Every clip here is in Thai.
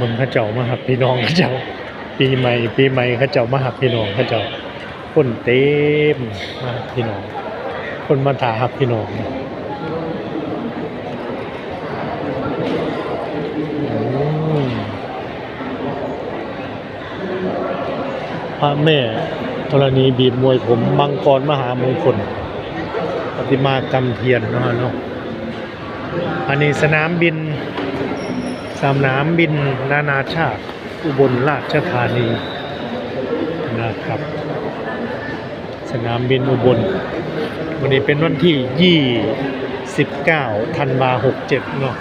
มึงข้าเจ้ามาหักพี่น้องข้าเจ้า ปีใหม่ปีใหม่ข้าเจ้ามาหักพี่น้องข้าเจ้าคนเต็มมาพี่น้อง คนมาถาหักพี่น้องพระแม่ธรณีบีบมวยผมมังกรมหามงคลปฏิมากรรมเทียนนาะเนาะอันนี้สนามบิน สนามบินนานาชาติ อุบลราชธานีนะครับ สนามบินอุบล วันนี้เป็นวันที่ 29ธันวา67เนาะ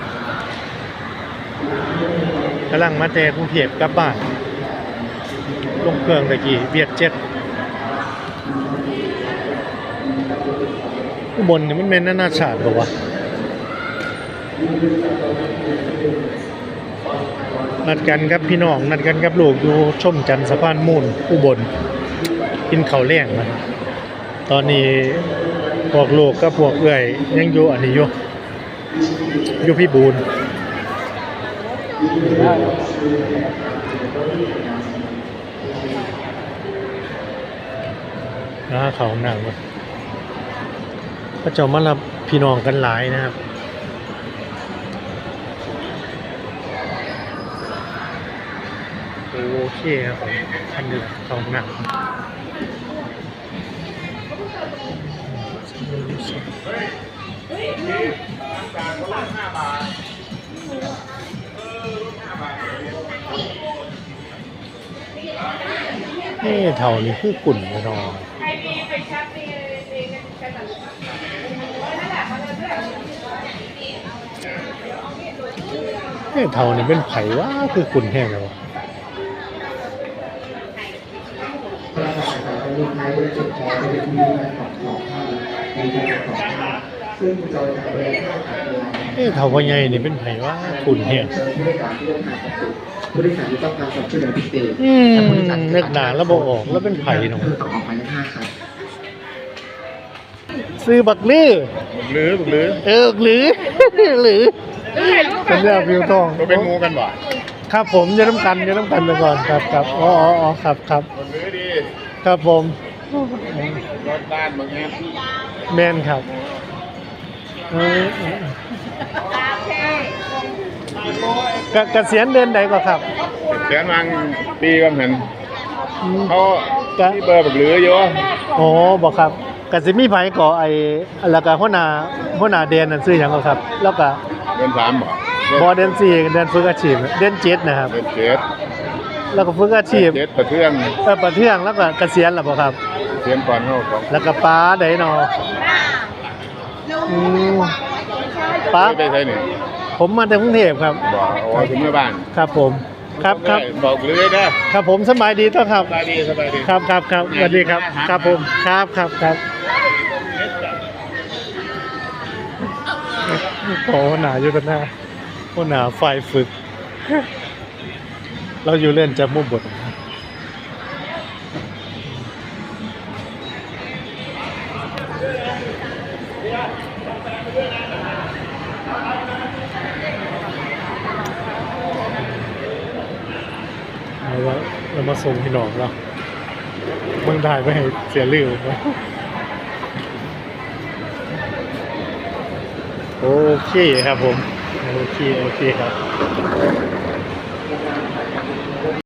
กำลังมาแต่กรุงเทพกลับบ้านลงเครื่องตะกี้เวียดเจ็ดอุบลเนี่ยมันเป็นนานาชาติเหรอวะ นัดกันครับพี่น้องนัดกันกับลูกอยู่ชมจันทร์สะพานมูลอุบลกินข้าวแรงนะตอนนี้พวกลูกกับพวกเอื้อยยังอยู่อันนี้อยู่อยู่พี่บูนนะเขาหนังวะพระเจ้ามารับพี่น้องกันหลายนะครับ โอเคครับผมคันเดือดสองหนักเอ๊ะเท่านี้คือกุ่นแน่นอนเอ๊ะเท่านี้เป็นไผ่ว่าคือกุ่นแห้งเลยวะ ลูกค้าได้จุดขอไปที่มีการขอบขอบผ้ามีการขอบผ้าซึ่งจอยขายแรงค่าขายลายเอ๊ะเท่าว่าไงนี่เป็นไผ่ว่ากุ่นแห้งผู้โดยสารที่ต้องการขอบคุณผู้โดยสารที่ต้องการความช่วยเหลือพิเศษอืมนึกหนาแล้วบอกออกแล้วเป็นไผ่เนาะคือต่อออกไปในห้าครับซื้อบักลือหรือหรือเออหรือหรือเป็นเรื่องฟิวทองก็เป็นงูกันบ่ครับผมจะน้ำกันจะน้ำกันไปก่อนครับครับอ๋ออ๋ออ๋อครับครับหรือดีครับผม รถด้านบางแง่แมนครับเออเออเกเกษียณเดือนใดก็ครับเสียมังปีก็เห็นอืมเขาก็ที่เบอร์แบบหรือเยอะโอ้บอกครับกสิมีไผก่อไอ้แล้วก็หัวหน้าหัวหน้าเดือนนั่นซื้อหยังก็ครับ แล้วก็เดือนสามบ่บอเดือนสี่เดือนฝึกอาชีพเดือนเจ็ดนะครับ เดือนเจ็ดแล้วก็ฝึกอาชีพเจ็ดประเทือง เออประเทืองแล้วก็เกษียณแล้วบ่ครับ เสียนก่อนเขาสองแล้วก็ป้าไดเนออืมป้าไปใช่หนึ่งผมมาจากกรุงเทพครับ บอกโอ้ถึงเมื่อบ้านครับผม ครับครับบอกหรือได้ครับผมสบายดีต้อครับ สบายดีสบายดี ครับครับครับสวัสดีครับ ครับผม ครับครับครับโอ้หนาอยู่กันหน้าโอ้หนาไฟฝึก เราอยู่เล่นจะมุ่งบท เอาละเรามาส่งพี่น้องเราเมืองไทยไม่ให้เสียลืมไว้โอเคครับผม โอเค โอเคครับ